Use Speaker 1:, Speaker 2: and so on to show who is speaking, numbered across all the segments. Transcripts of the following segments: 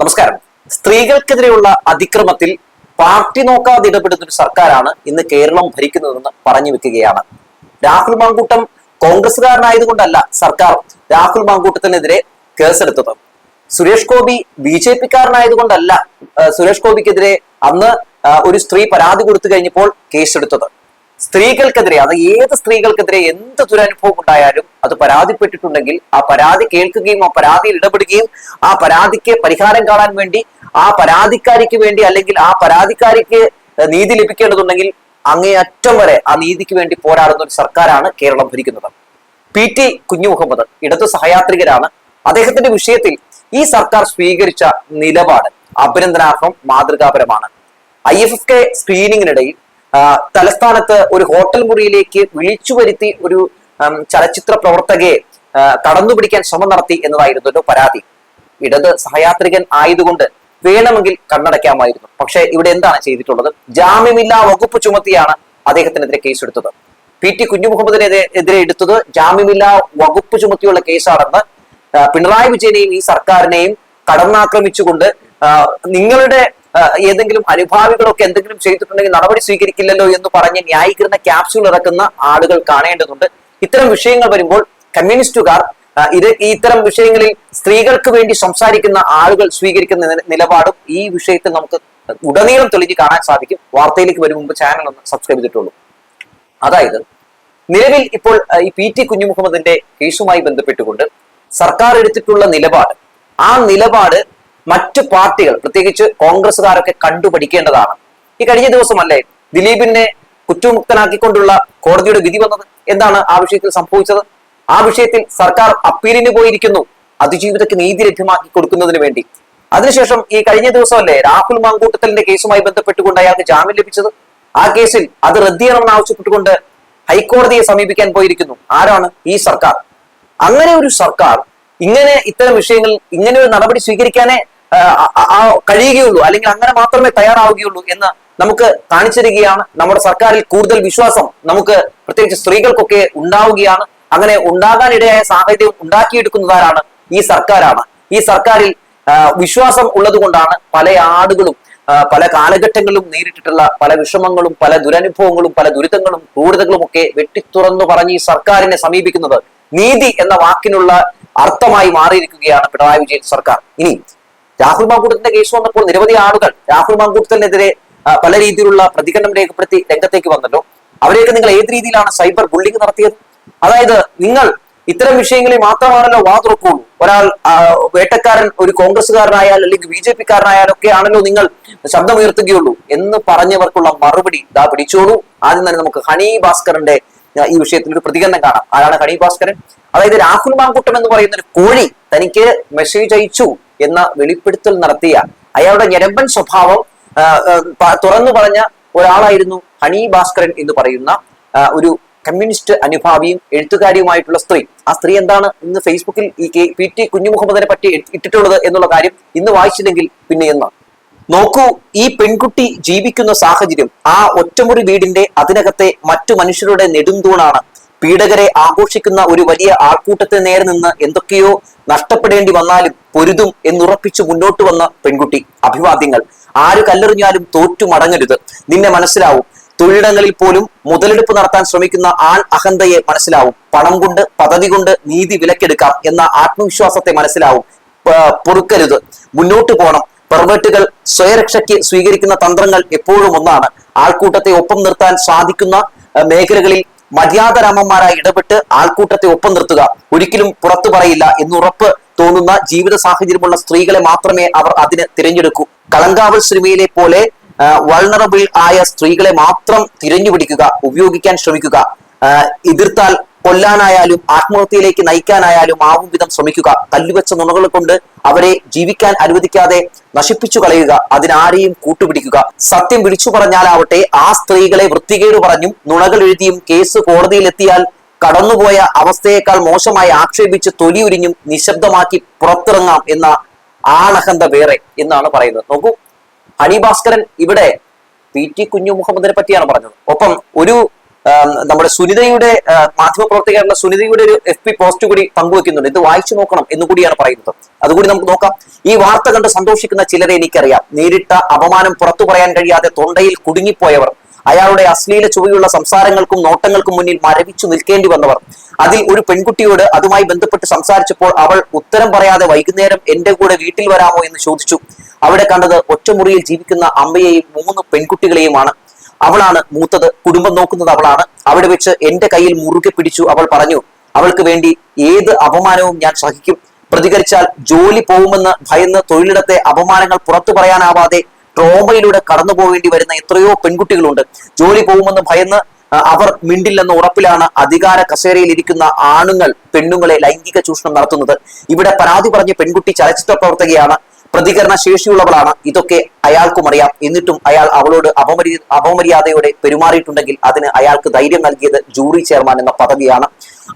Speaker 1: നമസ്കാരം. സ്ത്രീകൾക്കെതിരെയുള്ള അതിക്രമത്തിൽ പാർട്ടി നോക്കാതെ ഇടപെടുന്ന ഒരു സർക്കാരാണ് ഇന്ന് കേരളം ഭരിക്കുന്നതെന്ന് പറഞ്ഞു വെക്കുകയാണ്. രാഹുൽ മാങ്കൂട്ടം കോൺഗ്രസുകാരനായതുകൊണ്ടല്ല സർക്കാർ രാഹുൽ മാങ്കൂട്ടത്തിനെതിരെ കേസെടുത്തത്. സുരേഷ് ഗോപി ബി ജെ പിക്കാരനായതുകൊണ്ടല്ല കാരനായതുകൊണ്ടല്ല സുരേഷ് ഗോപിക്കെതിരെ അന്ന് ഒരു സ്ത്രീ പരാതി കൊടുത്തു കഴിഞ്ഞപ്പോൾ കേസെടുത്തത്. സ്ത്രീകൾക്കെതിരെ അത് ഏത് സ്ത്രീകൾക്കെതിരെ എന്ത് ദുരനുഭവം ഉണ്ടായാലും അത് പരാതിപ്പെട്ടിട്ടുണ്ടെങ്കിൽ ആ പരാതി കേൾക്കുകയും ആ പരാതിയിൽ ഇടപെടുകയും ആ പരാതിക്ക് പരിഹാരം കാണാൻ വേണ്ടി ആ പരാതിക്കാരിക്ക് വേണ്ടി അല്ലെങ്കിൽ ആ പരാതിക്കാരിക്ക് നീതി ലഭിക്കേണ്ടതുണ്ടെങ്കിൽ അങ്ങേയറ്റം വരെ ആ നീതിക്ക് വേണ്ടി പോരാടുന്ന ഒരു സർക്കാരാണ് കേരളം ഭരിക്കുന്നത്. പി ടി കുഞ്ഞു മുഹമ്മദ് ഇടതു സഹയാത്രികരാണ്. അദ്ദേഹത്തിന്റെ വിഷയത്തിൽ ഈ സർക്കാർ സ്വീകരിച്ച നിലപാട് അഭിനന്ദനാർഹം മാതൃകാപരമാണ്. ഐ എഫ് എഫ് കെ സ്ക്രീനിങ്ങിനിടയിൽ തലസ്ഥാനത്ത് ഒരു ഹോട്ടൽ മുറിയിലേക്ക് വിളിച്ചു വരുത്തി ഒരു ചലച്ചിത്ര പ്രവർത്തകയെ കടന്നു കടന്നുപിടിക്കാൻ ശ്രമം നടത്തി എന്നതായിരുന്നു ഒരു പരാതി. ഇടത് സഹയാത്രികൻ ആയതുകൊണ്ട് വേണമെങ്കിൽ കണ്ണടയ്ക്കാമായിരുന്നു. പക്ഷേ ഇവിടെ എന്താണ് ചെയ്തിട്ടുള്ളത്? ജാമ്യമില്ലാ വകുപ്പ് ചുമത്തിയാണ് അദ്ദേഹത്തിനെതിരെ കേസെടുത്തത്. പി ടി കുഞ്ഞുമുഹമ്മദിനെതിരെ എതിരെ എടുത്തത് ജാമ്യമില്ലാ വകുപ്പ് ചുമത്തിയുള്ള കേസാണെന്ന് പിണറായി വിജയനെയും ഈ സർക്കാരിനെയും കടന്നാക്രമിച്ചുകൊണ്ട് നിങ്ങളുടെ ഏതെങ്കിലും അനുഭാവികളൊക്കെ എന്തെങ്കിലും ചെയ്തിട്ടുണ്ടെങ്കിൽ നടപടി സ്വീകരിക്കില്ലല്ലോ എന്ന് പറഞ്ഞ് ന്യായീകരണ ക്യാപ്സ്യൂൾ ഇറക്കുന്ന ആളുകൾ കാണേണ്ടതുണ്ട്. ഇത്തരം വിഷയങ്ങൾ വരുമ്പോൾ കമ്മ്യൂണിസ്റ്റുകാർ ഇത് ഇത്തരം വിഷയങ്ങളിൽ സ്ത്രീകൾക്ക് വേണ്ടി സംസാരിക്കുന്ന ആളുകൾ സ്വീകരിക്കുന്ന നില- നിലപാടും ഈ വിഷയത്തിൽ നമുക്ക് ഉടനീളം തെളിഞ്ഞ് കാണാൻ സാധിക്കും. വാർത്തയിലേക്ക് വരും മുമ്പ് ചാനൽ ഒന്ന് സബ്സ്ക്രൈബ് ചെയ്തിട്ടുള്ളൂ. അതായത് നിലവിൽ ഇപ്പോൾ ഈ പി ടി കുഞ്ഞുമുഹമ്മദിന്റെ കേസുമായി ബന്ധപ്പെട്ടുകൊണ്ട് സർക്കാർ എടുത്തിട്ടുള്ള നിലപാട് ആ നിലപാട് മറ്റു പാർട്ടികൾ പ്രത്യേകിച്ച് കോൺഗ്രസ്സുകാരൊക്കെ കണ്ടുപഠിക്കേണ്ടതാണ്. ഈ കഴിഞ്ഞ ദിവസമല്ലേ ദിലീപിനെ കുറ്റമുക്തനാക്കിക്കൊണ്ടുള്ള കോടതിയുടെ വിധി വന്നത്? എന്താണ് ആ വിഷയത്തിൽ സംഭവിച്ചത്? ആ വിഷയത്തിൽ സർക്കാർ അപ്പീലിന് പോയിരിക്കുന്നു. അതിജീവിതയ്ക്ക് നീതി ലഭ്യമാക്കി കൊടുക്കുന്നതിന് വേണ്ടി. അതിനുശേഷം ഈ കഴിഞ്ഞ ദിവസമല്ലേ രാഹുൽ മാങ്കൂട്ടത്തലിന്റെ കേസുമായി ബന്ധപ്പെട്ടുകൊണ്ട് അയാൾക്ക് ജാമ്യം ലഭിച്ചത്? ആ കേസിൽ അത് റദ്ദ് ചെയ്യണമെന്ന് ആവശ്യപ്പെട്ടുകൊണ്ട് ഹൈക്കോടതിയെ സമീപിക്കാൻ പോയിരിക്കുന്നു. ആരാണ് ഈ സർക്കാർ? അങ്ങനെ ഒരു സർക്കാർ ഇങ്ങനെ ഇത്തരം വിഷയങ്ങളിൽ ഇങ്ങനെ ഒരു നടപടി സ്വീകരിക്കാനേ ആ, കഴിയുകയുള്ളൂ അല്ലെങ്കിൽ അങ്ങനെ മാത്രമേ തയ്യാറാവുകയുള്ളൂ എന്ന് നമുക്ക് കാണിച്ചു തരികയാണ് നമ്മുടെ സർക്കാരിൽ കൂടുതൽ വിശ്വാസം നമുക്ക് പ്രത്യേകിച്ച് സ്ത്രീകൾക്കൊക്കെ ഉണ്ടാവുകയാണ്. അങ്ങനെ ഉണ്ടാകാനിടയായ സാഹചര്യം ഉണ്ടാക്കിയെടുക്കുന്നതാരാണ് ഈ സർക്കാരാണ്. ഈ സർക്കാരിൽ വിശ്വാസം ഉള്ളതുകൊണ്ടാണ് പല ആടുകളും പല കാലഘട്ടങ്ങളിലും നേരിട്ടിട്ടുള്ള പല വിഷമങ്ങളും പല ദുരനുഭവങ്ങളും പല ദുരിതങ്ങളും ക്രൂരതകളും ഒക്കെ വെട്ടിത്തുറന്നു പറഞ്ഞ് ഈ സർക്കാരിനെ സമീപിക്കുന്നത് നീതി എന്ന വാക്കിനുള്ള അർത്ഥമായി മാറിയിരിക്കുകയാണ് പിണറായി വിജയൻ സർക്കാർ. ഇനി രാഹുൽ മാങ്കൂട്ടത്തിന്റെ കേസ് വന്നപ്പോൾ നിരവധി ആളുകൾ രാഹുൽ മാങ്കൂട്ടത്തിനെതിരെ പല രീതിയിലുള്ള പ്രതികരണം രേഖപ്പെടുത്തി രംഗത്തേക്ക് വന്നല്ലോ. അവരെയൊക്കെ നിങ്ങൾ ഏത് രീതിയിലാണ് സൈബർ ബുള്ളിംഗ് നടത്തിയത്? അതായത് നിങ്ങൾ ഇത്തരം വിഷയങ്ങളിൽ മാത്രമാണല്ലോ വാ തുറക്കുള്ളൂ. ഒരാൾ വേട്ടക്കാരൻ ഒരു കോൺഗ്രസ്സുകാരനായാലും അല്ലെങ്കിൽ ബി ജെ പിക്കാരനായാലും ഒക്കെ ആണല്ലോ നിങ്ങൾ ശബ്ദമുയർത്തുകയുള്ളൂ എന്ന് പറഞ്ഞവർക്കുള്ള മറുപടി ഇതാ പിടിച്ചോളൂ. ആദ്യം തന്നെ നമുക്ക് ഹണി ഭാസ്കറിന്റെ ഈ വിഷയത്തിൽ ഒരു പ്രതികരണം കാണാം. ആരാണ് ഹണി ഭാസ്കരൻ? അതായത് രാഹുൽ മാങ്കുട്ടം എന്ന് പറയുന്ന ഒരു കോഴി തനിക്ക് മെസ്സേജ് അയച്ചു. എന്ന വെളിപ്പെടുത്തൽ നടത്തിയ അയാളുടെ ഞരമ്പൻ സ്വഭാവം തുറന്നു പറഞ്ഞ ഒരാളായിരുന്നു ഹണി ഭാസ്കരൻ എന്ന് പറയുന്ന ഒരു കമ്മ്യൂണിസ്റ്റ് അനുഭാവിയും എഴുത്തുകാരിയുമായിട്ടുള്ള സ്ത്രീ. ആ സ്ത്രീ എന്താണ് ഇന്ന് ഫേസ്ബുക്കിൽ ഈ കെ- പി ടി കുഞ്ഞുമുഹമ്മദിനെ പറ്റി ഇട്ടിട്ടുള്ളത് എന്നുള്ള കാര്യം ഇന്ന് വായിച്ചില്ലെങ്കിൽ പിന്നെ എന്ന്. നോക്കൂ ഈ പെൺകുട്ടി ജീവിക്കുന്ന സാഹചര്യം ആ ഒറ്റമുറി വീടിന്റെ അതിനകത്തെ മറ്റു മനുഷ്യരുടെ നെടുന്തൂണാണ് പീഡകരെ ആഘോഷിക്കുന്ന ഒരു വലിയ ആൾക്കൂട്ടത്തിന് നേരെ നിന്ന് എന്തൊക്കെയോ നഷ്ടപ്പെടേണ്ടി വന്നാലും പൊരുതും എന്നുറപ്പിച്ചു മുന്നോട്ട് വന്ന പെൺകുട്ടി. അഭിവാദ്യങ്ങൾ. ആര് കല്ലെറിഞ്ഞാലും തോറ്റു മടങ്ങരുത്. നിന്നെ മനസ്സിലാവും. തൊഴിലിടങ്ങളിൽ പോലും മുതലെടുപ്പ് നടത്താൻ ശ്രമിക്കുന്ന ആൺ അഹന്തയെ മനസ്സിലാവും. പണം കൊണ്ട് പദവി കൊണ്ട് നീതി വിലക്കെടുക്കാം എന്ന ആത്മവിശ്വാസത്തെ മനസ്സിലാവും. പൊറുക്കരുത്. മുന്നോട്ട് പോകണം പെർവേട്ടുകൾ സ്വയരക്ഷയ്ക്ക് സ്വീകരിക്കുന്ന തന്ത്രങ്ങൾ എപ്പോഴും ഒന്നാണ്. ആൾക്കൂട്ടത്തെ ഒപ്പം നിർത്താൻ സാധിക്കുന്ന മേഖലകളിൽ മര്യാദരാമന്മാരായി ഇടപെട്ട് ആൾക്കൂട്ടത്തെ ഒപ്പം നിർത്തുക. ഒരിക്കലും പുറത്തു പറയില്ല എന്നുറപ്പ് തോന്നുന്ന ജീവിത സാഹചര്യമുള്ള സ്ത്രീകളെ മാത്രമേ അവർ അതിന് തിരഞ്ഞെടുക്കൂ. കളങ്കാവൽ സിനിമയിലെ പോലെ വൾണറബിൾ ആയ സ്ത്രീകളെ മാത്രം തിരഞ്ഞുപിടിക്കുക ഉപയോഗിക്കാൻ ശ്രമിക്കുക. എതിർത്താൽ കൊല്ലാനായാലും ആത്മഹത്യയിലേക്ക് നയിക്കാനായാലും ആവും വിധം ശ്രമിക്കുക. കല്ലുവെച്ച നുണകൾ കൊണ്ട് അവരെ ജീവിക്കാൻ അനുവദിക്കാതെ നശിപ്പിച്ചു കളയുക. അതിനാരെയും കൂട്ടുപിടിക്കുക. സത്യം വിളിച്ചു പറഞ്ഞാലാവട്ടെ ആ സ്ത്രീകളെ വൃത്തികേട് പറഞ്ഞും നുണകൾ എഴുതിയും കേസ് കോടതിയിലെത്തിയാൽ കടന്നുപോയ അവസ്ഥയേക്കാൾ മോശമായി ആക്ഷേപിച്ച് തൊലിയുരിഞ്ഞും നിശബ്ദമാക്കി പുറത്തിറങ്ങാം എന്ന ആണഹന്ത വേറെ എന്നാണ് പറയുന്നത്. നോക്കൂ ഹണി ഭാസ്കരൻ ഇവിടെ പി ടി കുഞ്ഞു മുഹമ്മദിനെ പറ്റിയാണ് പറഞ്ഞത്. ഒപ്പം ഒരു നമ്മുടെ സുനിതയുടെ ആ, മാധ്യമപ്രവർത്തകരുടെ സുനിതയുടെ ഒരു എഫ് പി പോസ്റ്റ് കൂടി പങ്കുവെക്കുന്നുണ്ട്. ഇത് വായിച്ചു നോക്കണം എന്ന് കൂടിയാണ് പറയുന്നത്. അതുകൂടി നമുക്ക് നോക്കാം. ഈ വാർത്ത കണ്ട് സന്തോഷിക്കുന്ന ചിലരെ എനിക്കറിയാം. നേരിട്ട അപമാനം പുറത്തു പറയാൻ കഴിയാതെ തൊണ്ടയിൽ കുടുങ്ങിപ്പോയവർ അയാളുടെ അശ്ലീല ചുവയുള്ള സംസാരങ്ങൾക്കും നോട്ടങ്ങൾക്കും മുന്നിൽ മരവിച്ചു നിൽക്കേണ്ടി വന്നവർ. അതിൽ ഒരു പെൺകുട്ടിയോട് അതുമായി ബന്ധപ്പെട്ട് സംസാരിച്ചപ്പോൾ അവൾ ഉത്തരം പറയാതെ വൈകുന്നേരം എന്റെ കൂടെ വീട്ടിൽ വരാമോ എന്ന് ചോദിച്ചു. അവിടെ കണ്ടത് ഒറ്റമുറിയിൽ ജീവിക്കുന്ന അമ്മയെയും മൂന്ന് പെൺകുട്ടികളെയുമാണ്. അവളാണ് മൂത്തത്. കുടുംബം നോക്കുന്നത് അവളാണ്. അവിടെ വെച്ച് എന്റെ കയ്യിൽ മുറുകെ പിടിച്ചു അവൾ പറഞ്ഞു അവൾക്ക് വേണ്ടി ഏത് അപമാനവും ഞാൻ സഹിക്കും. പ്രതികരിച്ചാൽ ജോലി പോകുമെന്ന് ഭയന്ന് തൊഴിലിടത്തെ അപമാനങ്ങൾ പുറത്തു പറയാനാവാതെ ട്രോമയിലൂടെ കടന്നു പോവേണ്ടി വരുന്ന എത്രയോ പെൺകുട്ടികളുണ്ട്. ജോലി പോകുമെന്ന് ഭയന്ന് അവർ മിണ്ടില്ലെന്ന ഉറപ്പിലാണ് അധികാര കസേരയിൽ ഇരിക്കുന്ന ആണുങ്ങൾ പെണ്ണുങ്ങളെ ലൈംഗിക ചൂഷണം നടത്തുന്നത്. ഇവിടെ പരാതി പറഞ്ഞ പെൺകുട്ടി ചലച്ചിത്ര പ്രവർത്തകയാണ്. പ്രതികരണ ശേഷിയുള്ളവളാണ് ഇതൊക്കെ അയാൾക്കും അറിയാം. എന്നിട്ടും അയാൾ അവളോട് അപമര്യ അപമര്യാദയോടെ പെരുമാറിയിട്ടുണ്ടെങ്കിൽ അതിന് അയാൾക്ക് ധൈര്യം നൽകിയത് ജൂറി ചെയർമാൻ എന്ന പദവിയാണ്.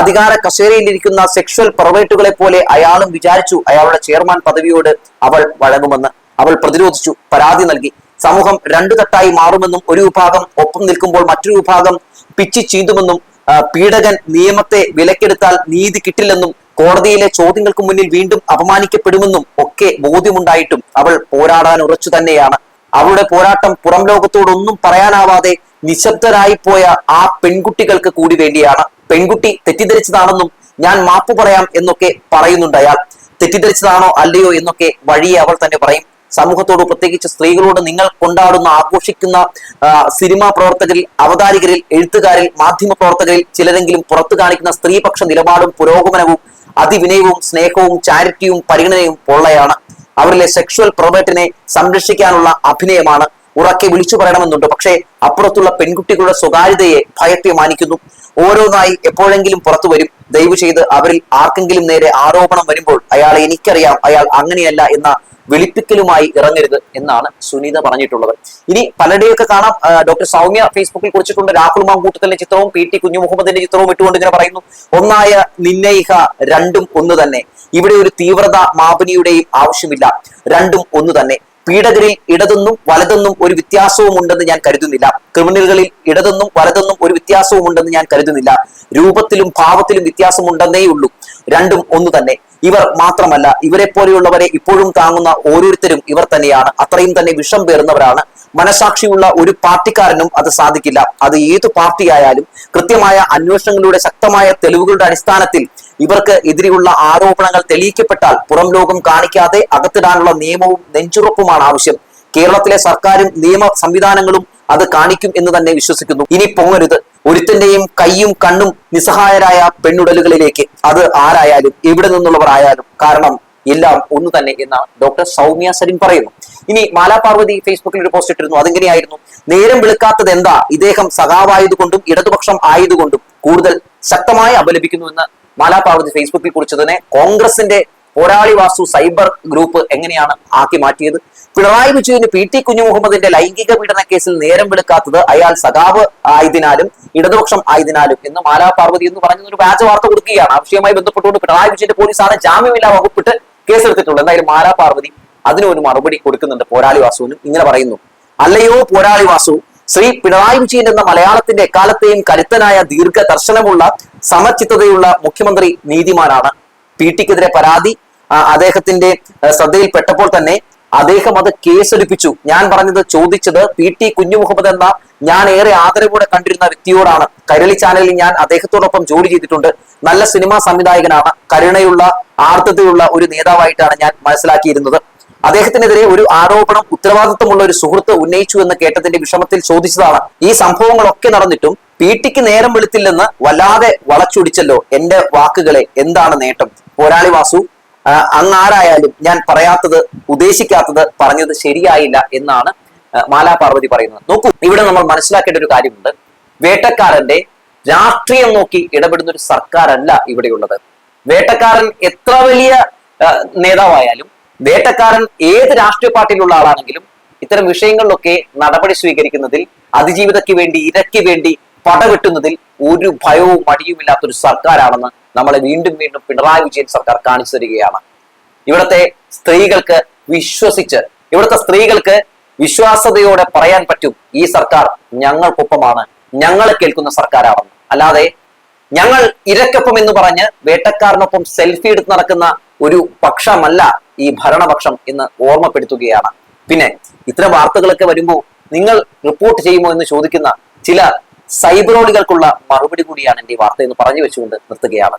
Speaker 1: അധികാര കസേരയിലിരിക്കുന്ന സെക്ഷൽ പ്രൊവേറ്റുകളെ പോലെ അയാളും വിചാരിച്ചു അയാളുടെ ചെയർമാൻ പദവിയോട് അവൾ വഴങ്ങുമെന്ന്. അവൾ പ്രതിരോധിച്ചു പരാതി നൽകി. സമൂഹം രണ്ടു തട്ടായി മാറുമെന്നും ഒരു വിഭാഗം ഒപ്പം നിൽക്കുമ്പോൾ മറ്റൊരു വിഭാഗം പിച്ചി ചീന്തുമെന്നും പീഡകൻ നിയമത്തെ വിലക്കെടുത്താൽ നീതി കിട്ടില്ലെന്നും കോടതിയിലെ ചോദ്യങ്ങൾക്ക് മുന്നിൽ വീണ്ടും അപമാനിക്കപ്പെടുമെന്നും ഒക്കെ ബോധ്യമുണ്ടായിട്ടും അവൾ പോരാടാൻ ഉറച്ചു തന്നെയാണ്. അവളുടെ പോരാട്ടം പുറം ലോകത്തോടൊന്നും പറയാനാവാതെ നിശബ്ദരായി പോയ ആ പെൺകുട്ടികൾക്ക് കൂടി വേണ്ടിയാണ്. പെൺകുട്ടി തെറ്റിദ്ധരിച്ചതാണെന്നും ഞാൻ മാപ്പ് പറയാം എന്നൊക്കെ പറയുന്നുണ്ട് അയാൾ. തെറ്റിദ്ധരിച്ചതാണോ അല്ലയോ എന്നൊക്കെ വഴിയെ അവൾ തന്നെ പറയും. സമൂഹത്തോട് പ്രത്യേകിച്ച് സ്ത്രീകളോട് നിങ്ങൾ കൊണ്ടാടുന്ന ആഘോഷിക്കുന്ന സിനിമാ പ്രവർത്തകരിൽ അവതാരികരിൽ എഴുത്തുകാരിൽ മാധ്യമ പ്രവർത്തകരിൽ ചിലരെങ്കിലും പുറത്തു കാണിക്കുന്ന സ്ത്രീപക്ഷ നിലപാടും പുരോഗമനവും അതിവിനയവും സ്നേഹവും ചാരിറ്റിയും പരിഗണനയും പൊള്ളയാണ്. അവരിലെ സെക്ഷുവൽ പ്രൊബേറ്റിനെ സംരക്ഷിക്കാനുള്ള അഭിനയമാണ് ഉറക്കെ വിളിച്ചു പറയണമെന്നുണ്ട്. പക്ഷേ അപ്പുറത്തുള്ള പെൺകുട്ടികളുടെ സ്വകാര്യതയെ ഭയത്തെ മാനിക്കുന്നു. ഓരോന്നായി എപ്പോഴെങ്കിലും പുറത്തു വരും. ദയവ് ചെയ്ത് അവരിൽ ആർക്കെങ്കിലും നേരെ ആരോപണം വരുമ്പോൾ അയാൾ എനിക്കറിയാം അയാൾ അങ്ങനെയല്ല എന്ന വെളുപ്പിക്കലുമായി ഇറങ്ങരുത് എന്നാണ് സുനീത പറഞ്ഞിട്ടുള്ളത്. ഇനി പലരുടെയൊക്കെ കാണാം. ഡോക്ടർ സൗമ്യ ഫേസ്ബുക്കിൽ കുറിച്ചിട്ടുണ്ട്. രാഹുൽ മാങ്കൂട്ടത്തിന്റെ ചിത്രവും പി ടി കുഞ്ഞു മുഹമ്മദിന്റെ ചിത്രവും ഇട്ടുകൊണ്ട് ഇങ്ങനെ പറയുന്നു. ഒന്നായ നിന്നയിഹ രണ്ടും ഒന്ന് തന്നെ. ഇവിടെ ഒരു തീവ്രത മാപനിയുടെയും ആവശ്യമില്ല. രണ്ടും ഒന്ന് തന്നെ. പീഡകരിൽ ഇടതെന്നും വലതെന്നും ഒരു വ്യത്യാസവും ഉണ്ടെന്ന് ഞാൻ കരുതുന്നില്ല. ക്രിമിനലുകളിൽ ഇടതെന്നും വലതെന്നും ഒരു വ്യത്യാസവും ഉണ്ടെന്ന് ഞാൻ കരുതുന്നില്ല. രൂപത്തിലും ഭാവത്തിലും വ്യത്യാസമുണ്ടെന്നേ ഉള്ളൂ രണ്ടും ഒന്ന് തന്നെ. ഇവർ മാത്രമല്ല ഇവരെ പോലെയുള്ളവരെ ഇപ്പോഴും താങ്ങുന്ന ഓരോരുത്തരും ഇവർ തന്നെയാണ്. അത്രയും തന്നെ വിഷം പേറുന്നവരാണ്. മനസാക്ഷിയുള്ള ഒരു പാർട്ടിക്കാരനും അത് സാധിക്കില്ല. അത് ഏതു പാർട്ടിയായാലും കൃത്യമായ അന്വേഷണങ്ങളുടെ ശക്തമായ തെളിവുകളുടെ അടിസ്ഥാനത്തിൽ ഇവർക്ക് എതിരെയുള്ള ആരോപണങ്ങൾ തെളിയിക്കപ്പെട്ടാൽ പുറം ലോകം കാണിക്കാതെ അകത്തിടാനുള്ള നിയമവും നെഞ്ചുറപ്പുമാണ് ആവശ്യം. കേരളത്തിലെ സർക്കാരും നിയമ സംവിധാനങ്ങളും അത് കാണിക്കും എന്ന് തന്നെ വിശ്വസിക്കുന്നു. ഇനി പൊങ്ങരുത്. ഒരുത്തന്റെയും കൈയും കണ്ണും നിസ്സഹായരായ പെണ്ണുടലുകളിലേക്ക്. അത് ആരായാലും എവിടെ നിന്നുള്ളവർ ആയാലും. കാരണം എല്ലാം ഒന്ന് തന്നെ എന്ന ഡോക്ടർ സൗമ്യ സരിൻ പറയുന്നു. ഇനി മാലാ പാർവതി ഫേസ്ബുക്കിൽ ഒരു പോസ്റ്റ് ഇട്ടിരുന്നു. അതെങ്ങനെയായിരുന്നു? നേരം വിളിക്കാത്തത് എന്താ ഇദ്ദേഹം സഖാവായതുകൊണ്ടും ഇടതുപക്ഷം ആയതുകൊണ്ടും. കൂടുതൽ ശക്തമായി അപലപിക്കുന്നുവെന്ന് മാലാപാർവതി മാലാ പാർവതി ഫേസ്ബുക്കിൽ കുറിച്ചതിനെ കോൺഗ്രസിന്റെ പോരാളി വാസു സൈബർ ഗ്രൂപ്പ് എങ്ങനെയാണ് ആക്കി മാറ്റിയത്? പിണറായി വിജയന് പി ടി കുഞ്ഞുമുഹമ്മദിന്റെ ലൈംഗിക പീഡന കേസിൽ നേരം വെളുക്കാത്തത് അയാൾ സഖാവ് ആയതിനാലും ഇടതുപക്ഷം ആയതിനാലും എന്ന് മാലാ പാർവതി എന്ന് പറഞ്ഞ ഒരു വ്യാജ വാർത്ത കൊടുക്കുകയാണ്. ആവശ്യമായി ബന്ധപ്പെട്ടുകൊണ്ട് പിണറായി വിജയന്റെ പോലീസാണ് ജാമ്യമില്ലാ വകുപ്പിട്ട് കേസെടുത്തിട്ടുള്ളത്. എന്തായാലും മാലാ പാർവതി അതിനൊരു മറുപടി കൊടുക്കുന്നുണ്ട് പോരാളി വാസുവിനും. ഇങ്ങനെ പറയുന്നു അല്ലയോ പോരാളി വാസു ശ്രീ പിണറായി വിജയൻ എന്ന മലയാളത്തിന്റെ എക്കാലത്തെയും കരുത്തനായ ദീർഘ ദർശനമുള്ള സമചിത്തതയുള്ള മുഖ്യമന്ത്രി നീതിമാനാണ്. പി ടിക്കെതിരെ പരാതി അദ്ദേഹത്തിന്റെ ശ്രദ്ധയിൽപ്പെട്ടപ്പോൾ തന്നെ അദ്ദേഹം അത് കേസൊലിപ്പിച്ചു ഞാൻ പറഞ്ഞത് ചോദിച്ചത് പി ടി കുഞ്ഞു മുഹമ്മദ് എന്ന ഞാൻ ഏറെ ആദരവോടെ കണ്ടിരുന്ന വ്യക്തിയോടാണ്. കരളി ചാനലിൽ ഞാൻ അദ്ദേഹത്തോടൊപ്പം ജോലി ചെയ്തിട്ടുണ്ട്. നല്ല സിനിമാ സംവിധായകനാണ്. കരുണയുള്ള ആർദ്രതയുള്ള ഒരു നേതാവായിട്ടാണ് ഞാൻ മനസ്സിലാക്കിയിരുന്നത്. അദ്ദേഹത്തിനെതിരെ ഒരു ആരോപണം ഉത്തരവാദിത്വമുള്ള ഒരു സുഹൃത്ത് ഉന്നയിച്ചു എന്ന് കേട്ടതിന്റെ വിഷമത്തിൽ ചോദിച്ചതാണ്. ഈ സംഭവങ്ങളൊക്കെ നടന്നിട്ടും പി ടിക്ക് നേരം വെളുത്തില്ലെന്ന് വല്ലാതെ വളച്ചൊടിച്ചല്ലോ എന്റെ വാക്കുകളെ. എന്താണ് നേട്ടം? പോരാളി വാസു അങ്ങാരായാലും ഞാൻ പറയാത്തത് ഉദ്ദേശിക്കാത്തത് പറഞ്ഞത് ശരിയായില്ല എന്നാണ് മാലാ പാർവതി പറയുന്നത്. നോക്കൂ ഇവിടെ നമ്മൾ മനസ്സിലാക്കേണ്ട ഒരു കാര്യമുണ്ട്. വേട്ടക്കാരന്റെ രാഷ്ട്രീയം നോക്കി ഇടപെടുന്ന ഒരു സർക്കാരല്ല ഇവിടെയുള്ളത്. വേട്ടക്കാരൻ എത്ര വലിയ നേതാവായാലും വേട്ടക്കാരൻ ഏത് രാഷ്ട്രീയ പാർട്ടിയിലുള്ള ആളാണെങ്കിലും ഇത്തരം വിഷയങ്ങളിലൊക്കെ നടപടി സ്വീകരിക്കുന്നതിൽ അതിജീവിതയ്ക്ക് വേണ്ടി ഇരയ്ക്ക് വേണ്ടി പടവെട്ടുന്നതിൽ ഒരു ഭയവും മടിയുമില്ലാത്ത ഒരു സർക്കാരാണെന്ന് നമ്മളെ വീണ്ടും വീണ്ടും പിണറായി വിജയൻ സർക്കാർ കാണിച്ചു തരികയാണ്. ഇവിടുത്തെ സ്ത്രീകൾക്ക് വിശ്വസിച്ച് ഇവിടുത്തെ സ്ത്രീകൾക്ക് വിശ്വാസതയോടെ പറയാൻ പറ്റും ഈ സർക്കാർ ഞങ്ങൾക്കൊപ്പമാണ് ഞങ്ങളെ കേൾക്കുന്ന സർക്കാരാണെന്ന്. അല്ലാതെ ഞങ്ങൾ ഇരക്കൊപ്പം എന്ന് പറഞ്ഞ് വേട്ടക്കാരനൊപ്പം സെൽഫി എടുത്ത് നടക്കുന്ന ഒരു പക്ഷമല്ല ഈ ഭരണപക്ഷം എന്ന് ഓർമ്മപ്പെടുത്തുകയാണ്. പിന്നെ ഇത്തരം വാർത്തകളൊക്കെ വരുമ്പോൾ നിങ്ങൾ റിപ്പോർട്ട് ചെയ്യുമോ എന്ന് ചോദിക്കുന്ന ചില സൈബറോളികൾക്കുള്ള മറുപടി കൂടിയാണ് എന്റെ ഈ വാർത്ത എന്ന് പറഞ്ഞു വെച്ചുകൊണ്ട് നിർത്തുകയാണ്.